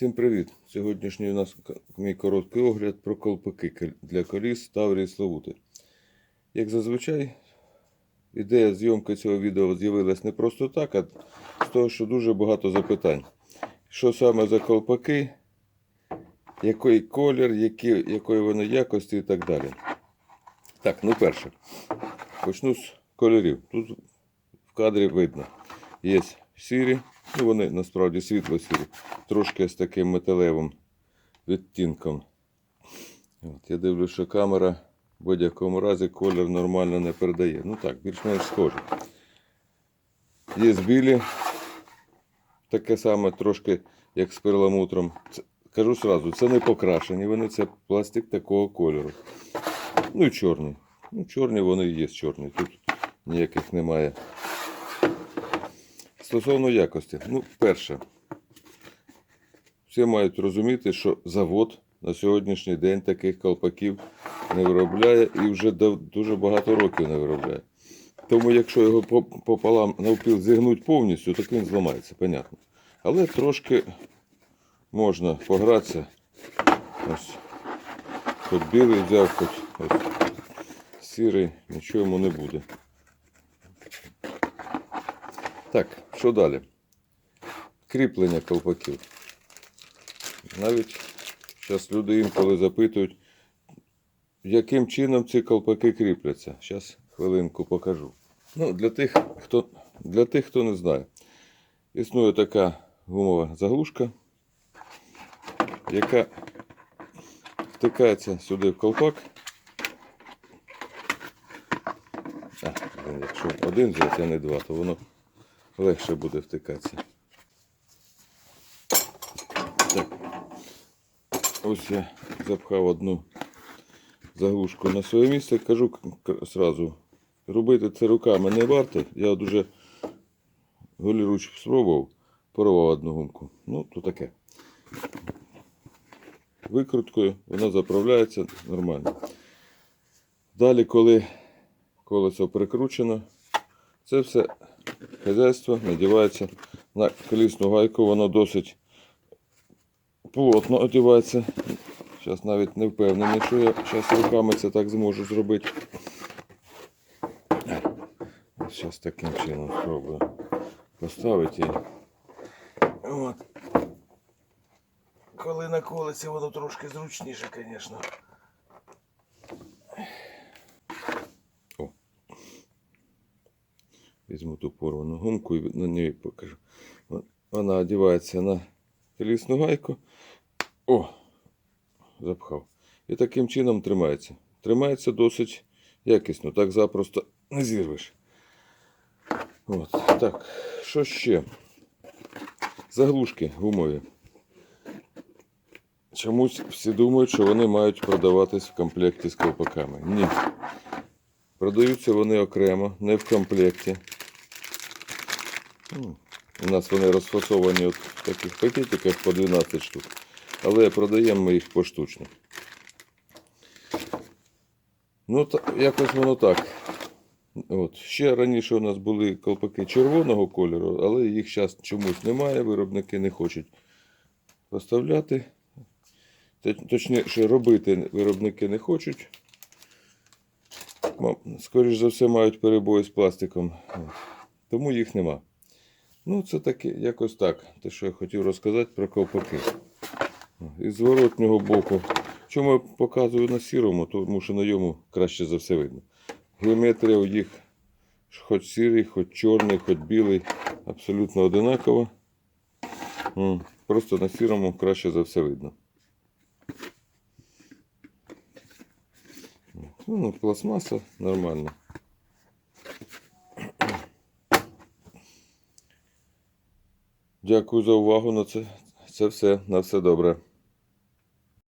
Всім привіт! Сьогоднішній у нас мій короткий огляд про колпаки для коліс Таврії Славути. Як зазвичай, ідея зйомки цього відео з'явилась не просто так, а з того, що дуже багато запитань. Що саме за колпаки, який колір, які, якої вони якості і так далі. Так, ну перше. Почну з кольорів. Тут в кадрі видно. Є сірі, ну вони насправді світло-сірі, трошки з таким металевим відтінком. От, я дивлюся, що камера в будь-якому разі колір нормально не передає. Ну так, більш-менш схоже. Є білі, таке саме трошки, як з перламутром. Це, кажу сразу, це не покрашені, вони це пластик такого кольору. Ну і чорний. Ну, чорні вони і є чорні. Тут ніяких немає. Стосовно якості. Ну, перше. Всі мають розуміти, що завод на сьогоднішній день таких колпаків не виробляє і вже дуже багато років не виробляє. Тому якщо його пополам навпіл зігнуть повністю, так він зламається, понятно. Але трошки можна погратися. Ось. Хоч білий взяв, хоч ось сірий, нічого йому не буде. Так, що далі? Кріплення колпаків. Навіть зараз люди інколи запитують, яким чином ці колпаки кріпляться. Зараз хвилинку покажу. Ну, для тих, хто, для тих, хто не знає, існує така гумова заглушка, яка втикається сюди в колпак. А, якщо один взяти, а не два, то воно легше буде втикатися. Ось я запхав одну заглушку на своє місце. Кажу к- робити це руками не варто. Я дуже голіруч спробував, порвав одну гумку. Ну, то таке. Викруткою вона заправляється нормально. Далі, коли колесо прикручено, це все хазяйство надівається на колісну гайку, воно досить плотно одівається. Зараз навіть не впевнений, що я зараз руками це так зможу зробити. Зараз таким чином спробую поставити. От. Коли на колесі воно трошки зручніше, звісно. Візьму ту порвану гумку і на неї покажу. Вона одівається на колісну гайку. О! Запхав. І таким чином тримається. Тримається досить якісно, так запросто не зірвеш. От. Так, що ще? Заглушки гумові. Чомусь всі думають, що вони мають продаватись в комплекті з колпаками. Ні. Продаються вони окремо, не в комплекті. У нас вони розфасовані от в таких пакетиках по 12 штук. Але продаємо ми їх поштучно. Ну, якось воно так. От. Ще раніше у нас були колпаки червоного кольору, але їх зараз чомусь немає, виробники не хочуть поставляти. Точніше, робити виробники не хочуть. Ма- Скоріш за все, мають перебої з пластиком. Тому їх нема. Ну, це таке, якось так. Те, що я хотів розказати про ковпаки. Із зворотнього боку. Чому я показую на сірому, тому що на йому краще за все видно. Геометрія у їх хоч сірий, хоч чорний, хоч білий, абсолютно одинакова. Просто на сірому краще за все видно. Ну, ну, пластмаса нормальна. Дякую за увагу на це. Це все. На все добре.